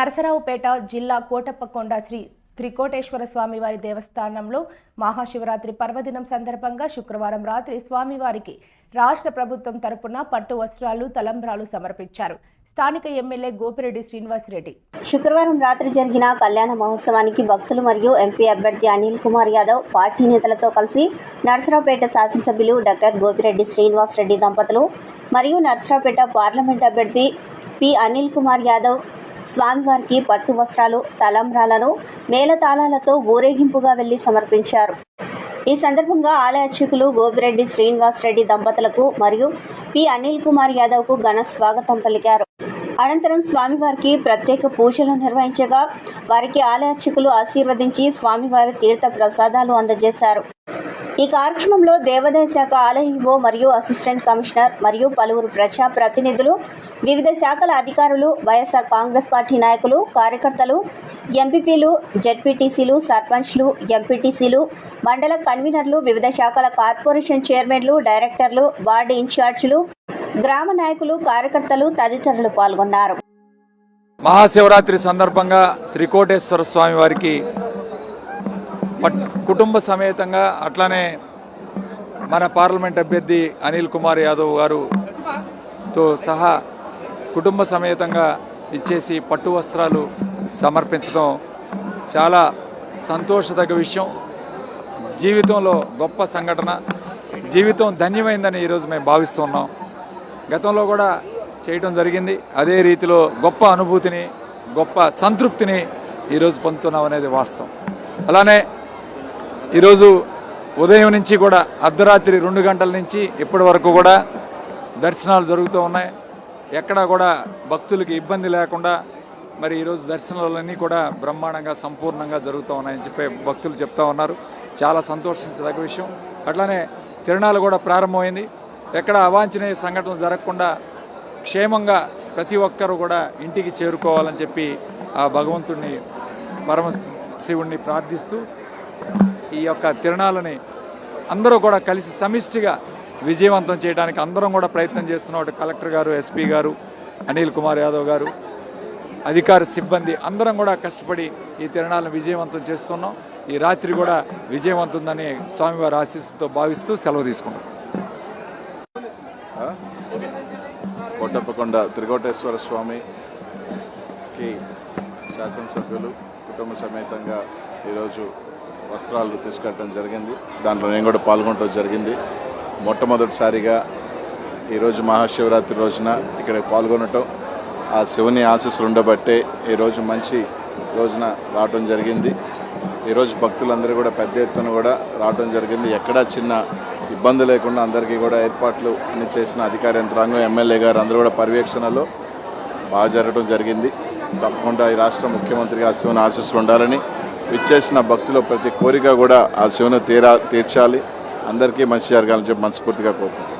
నరసరావుపేట జిల్లా కోటప్పకొండ శ్రీ త్రికోటేశ్వర స్వామివారి దేవస్థానంలో మహాశివరాత్రి పర్వదినం సందర్భంగా శుక్రవారం రాత్రి స్వామివారికి రాష్ట్ర ప్రభుత్వం తరపున పట్టు వస్త్రాలు తలంబ్రాలు సమర్పించారు. స్థానిక ఎమ్మెల్యే గోపిరెడ్డి శ్రీనివాసరెడ్డి. శుక్రవారం రాత్రి జరిగిన కళ్యాణ మహోత్సవానికి భక్తులు మరియు ఎంపీ అభ్యర్థి అనిల్ కుమార్ యాదవ్ పార్టీ నేతలతో కలిసి నర్సరావుపేట శాసనసభ్యులు డాక్టర్ గోపిరెడ్డి శ్రీనివాస్ రెడ్డి దంపతులు మరియు నర్సరావుపేట పార్లమెంట్ అభ్యర్థి పి అనిల్ కుమార్ యాదవ్ స్వామివారికి పట్టు వస్త్రాలు తలంబ్రాలను మేళతాళాలతో ఊరేగింపుగా వెళ్ళి సమర్పించారు. ఈ సందర్భంగా ఆలయ అర్చకులు గోపిరెడ్డి శ్రీనివాస్ రెడ్డి దంపతులకు మరియు పి. అనిల్ కుమార్ యాదవ్కు ఘన స్వాగతం పలికారు. అనంతరం స్వామివారికి ప్రత్యేక పూజలు నిర్వహించగా వారికి ఆలయ అర్చకులు ఆశీర్వదించి స్వామివారి తీర్థ ప్రసాదాలు అందజేశారు. ఈ కార్యక్రమంలో దేవాదాయ శాఖ ఆలయ మరియు అసిస్టెంట్ కమిషనర్ మరియు పలువురు ప్రజా ప్రతినిధులు వివిధ శాఖల అధికారులు వైఎస్ఆర్ కాంగ్రెస్ పార్టీ నాయకులు కార్యకర్తలు ఎంపీపీలు జెడ్పీటీసీలు సర్పంచ్లు ఎంపీటీసీలు మండల కన్వీనర్లు వివిధ శాఖల కార్పొరేషన్ చైర్మన్లు డైరెక్టర్లు వార్డు ఇన్ఛార్జీలు గ్రామ నాయకులు కార్యకర్తలు తదితరులు పాల్గొన్నారు. మహాశివరాత్రి సందర్భంగా త్రికోటేశ్వర స్వామి వారికి కుటుంబ సమేతంగా అట్లానే మన పార్లమెంట్ అభ్యర్థి అనిల్ కుమార్ యాదవ్ గారుతో సహా కుటుంబ సమేతంగా ఇచ్చేసి పట్టు వస్త్రాలు సమర్పించడం చాలా సంతోషదగ్గ విషయం. జీవితంలో గొప్ప సంఘటన. జీవితం ధన్యమైందని ఈరోజు మేము భావిస్తున్నాం గతంలో కూడా చేయడం జరిగింది. అదే రీతిలో గొప్ప అనుభూతిని గొప్ప సంతృప్తిని ఈరోజు పొందుతున్నాం అనేది వాస్తవం. అలానే ఈరోజు ఉదయం నుంచి కూడా అర్ధరాత్రి రెండు గంటల నుంచి ఇప్పటి వరకు కూడా దర్శనాలు జరుగుతూ ఉన్నాయి. ఎక్కడా కూడా భక్తులకి ఇబ్బంది లేకుండా మరి ఈరోజు దర్శనాలన్నీ కూడా బ్రహ్మాండంగా సంపూర్ణంగా జరుగుతూ ఉన్నాయని చెప్పి భక్తులు చెప్తా ఉన్నారు. చాలా సంతోషించదగ్గ విషయం. అట్లానే తిరణాలు కూడా ప్రారంభమైంది. ఎక్కడ అవాంఛనీయ సంఘటనలు జరగకుండా క్షేమంగా ప్రతి ఒక్కరూ కూడా ఇంటికి చేరుకోవాలని చెప్పి ఆ భగవంతుడిని పరమ శివుణ్ణి ప్రార్థిస్తూ ఈ యొక్క తిరణాలని అందరూ కూడా కలిసి సమిష్టిగా విజయవంతం చేయడానికి అందరం కూడా ప్రయత్నం చేస్తున్న. కలెక్టర్ గారు ఎస్పీ గారు అనిల్ కుమార్ యాదవ్ గారు అధికార సిబ్బంది అందరం కూడా కష్టపడి ఈ తిరణాలను విజయవంతం చేస్తున్నాం. ఈ రాత్రి కూడా విజయవంతుందని స్వామివారి ఆశీస్సుతో భావిస్తూ సెలవు తీసుకున్నాం కొట్టప్పకొండ త్రికోటేశ్వర స్వామికి శాసనసభ్యులు కుటుంబ సమేతంగా ఈరోజు వస్త్రాలు తీసుకెళ్ళడం జరిగింది. దాంట్లో నేను కూడా పాల్గొనడం జరిగింది. మొట్టమొదటిసారిగా ఈరోజు మహాశివరాత్రి రోజున ఇక్కడ పాల్గొనటం. ఆ శివుని ఆశీస్సులు ఉండబట్టే ఈరోజు మంచి రోజున రావడం జరిగింది. ఈరోజు భక్తులందరూ కూడా పెద్ద ఎత్తున కూడా రావడం జరిగింది. ఎక్కడా చిన్న ఇబ్బంది లేకుండా అందరికీ కూడా ఏర్పాట్లు అన్ని చేసిన అధికార యంత్రాంగం ఎమ్మెల్యే గారు అందరూ కూడా పర్యవేక్షణలో బాగా జరగడం జరిగింది. తప్పకుండా ఈ రాష్ట్ర ముఖ్యమంత్రిగా ఆ శివుని ఆశీస్సులు ఉండాలని విచ్చేసిన భక్తుల ప్రతి కోరిక కూడా ఆ శివుని తీరా తీర్చాలి. అందరికీ మంచి జరగాలని చెప్పి మనస్ఫూర్తిగా కోరుకుంటున్నాను